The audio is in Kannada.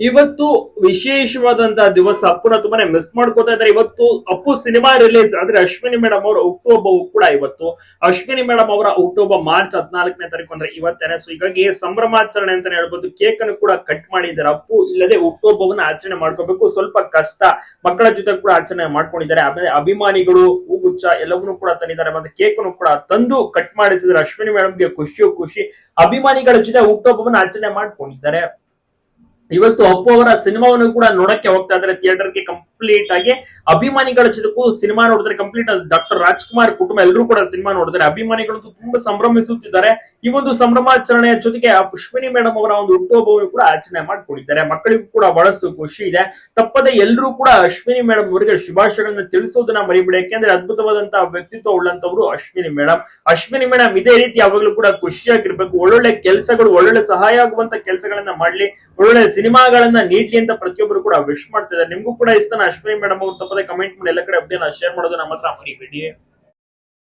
ಇವತ್ತು ವಿಶೇಷವಾದಂತಹ ದಿವಸ ಅಪ್ಪನ ತುಂಬಾನೇ ಮಿಸ್ ಮಾಡ್ಕೋತಾ ಇದ್ದಾರೆ. ಇವತ್ತು ಅಪ್ಪು ಸಿನಿಮಾ ರಿಲೀಸ್ ಆದ್ರೆ ಅಶ್ವಿನಿ ಮೇಡಮ್ ಅವರ ಹುಟ್ಟುಹಬ್ಬವು ಕೂಡ ಇವತ್ತು. ಅಶ್ವಿನಿ ಮೇಡಮ್ ಅವರ ಹುಟ್ಟುಹಬ್ಬ ಮಾರ್ಚ್ ಹದಿನಾಲ್ಕನೇ ತಾರೀಕು ಅಂದ್ರೆ ಇವತ್ತೇನೆ. ಸೊ ಹೀಗಾಗಿ ಸಂಭ್ರಮಾಚರಣೆ ಅಂತಾನೆ ಹೇಳ್ಬೋದು. ಕೇಕ್ ಅನ್ನು ಕೂಡ ಕಟ್ ಮಾಡಿದ್ದಾರೆ. ಅಪ್ಪು ಇಲ್ಲದೆ ಹುಟ್ಟುಹಬ್ಬವನ್ನ ಆಚರಣೆ ಮಾಡ್ಕೋಬೇಕು. ಸ್ವಲ್ಪ ಕಷ್ಟ. ಮಕ್ಕಳ ಜೊತೆ ಕೂಡ ಆಚರಣೆ ಮಾಡ್ಕೊಂಡಿದ್ದಾರೆ. ಆಮೇಲೆ ಅಭಿಮಾನಿಗಳು ಹೂಗುಚ್ಚ ಎಲ್ಲವನ್ನೂ ಕೂಡ ತಂದಿದ್ದಾರೆ. ಮತ್ತೆ ಕೇಕ್ ಅನ್ನು ಕೂಡ ತಂದು ಕಟ್ ಮಾಡಿಸಿದ್ರೆ ಅಶ್ವಿನಿ ಮೇಡಮ್ಗೆ ಖುಷಿಯು ಖುಷಿ. ಅಭಿಮಾನಿಗಳ ಜೊತೆ ಹುಟ್ಟುಹಬ್ಬವನ್ನ ಆಚರಣೆ ಮಾಡ್ಕೊಂಡಿದ್ದಾರೆ. ಇವತ್ತು ಅಪ್ಪು ಅವರ ಸಿನಿಮಾವನ್ನು ಕೂಡ ನೋಡಕ್ಕೆ ಹೋಗ್ತಾ ಇದ್ದಾರೆ. ಥಿಯೇಟರ್ಗೆ ಕಂಪ್ಲೀಟ್ ಆಗಿ ಅಭಿಮಾನಿಗಳ ಜೊತೆಗೂ ಸಿನಿಮಾ ನೋಡಿದ್ರೆ ಕಂಪ್ಲೀಟ್ ಡಾಕ್ಟರ್ ರಾಜ್ಕುಮಾರ್ ಕುಟುಂಬ ಎಲ್ಲರೂ ಕೂಡ ಸಿನಿಮಾ ನೋಡಿದ್ರೆ ಅಭಿಮಾನಿಗಳಂತೂ ತುಂಬಾ ಸಂಭ್ರಮಿಸುತ್ತಿದ್ದಾರೆ. ಈ ಒಂದು ಸಂಭ್ರಮಾಚರಣೆಯ ಜೊತೆಗೆ ಅಶ್ವಿನಿ ಮೇಡಮ್ ಅವರ ಒಂದು ಹುಟ್ಟುಹಬ್ಬವನ್ನು ಕೂಡ ಆಚರಣೆ ಮಾಡಿಕೊಂಡಿದ್ದಾರೆ. ಮಕ್ಕಳಿಗೂ ಕೂಡ ಬಹಳಷ್ಟು ಖುಷಿ ಇದೆ. ತಪ್ಪದೆ ಎಲ್ಲರೂ ಕೂಡ ಅಶ್ವಿನಿ ಮೇಡಮ್ ಅವರಿಗೆ ಶುಭಾಶಯಗಳನ್ನ ತಿಳಿಸೋದನ್ನ ಮರಿಬೇಡಿ. ಯಾಕೆಂದ್ರೆ ಅದ್ಭುತವಾದಂತಹ ವ್ಯಕ್ತಿತ್ವ ಉಳ್ಳಂತವರು ಅಶ್ವಿನಿ ಮೇಡಮ್ ಅಶ್ವಿನಿ ಮೇಡಮ್ ಇದೇ ರೀತಿ ಯಾವಾಗಲೂ ಕೂಡ ಖುಷಿಯಾಗಿರ್ಬೇಕು. ಒಳ್ಳೊಳ್ಳೆ ಕೆಲಸಗಳು, ಒಳ್ಳೊಳ್ಳೆ ಸಹಾಯ ಆಗುವಂತ ಕೆಲಸಗಳನ್ನ ಮಾಡ್ಲಿ. ಒಳ್ಳೊಳ್ಳೆ ಸಿನಿಮಾಗಳನ್ನ ನೀಡ್ಲಿ ಅಂತ ಪ್ರತಿಯೊಬ್ಬರು ಕೂಡ ವಿಶ್ ಮಾಡ್ತಿದ್ದಾರೆ. ನಿಮ್ಗೂ ಕೂಡ ಇಷ್ಟನ ಅಶ್ವಿನಿ ಮೇಡಮ್ ಅವ್ರು ತಪ್ಪದೆ ಕಮೆಂಟ್ ಮಾಡಿ ಎಲ್ಲ ಕಡೆ ಅಪ್ಡೇಟ್ ಶೇರ್ ಮಾಡೋದು ನಮ್ಮ ಹತ್ರ ಮರಿಬೇಡಿ.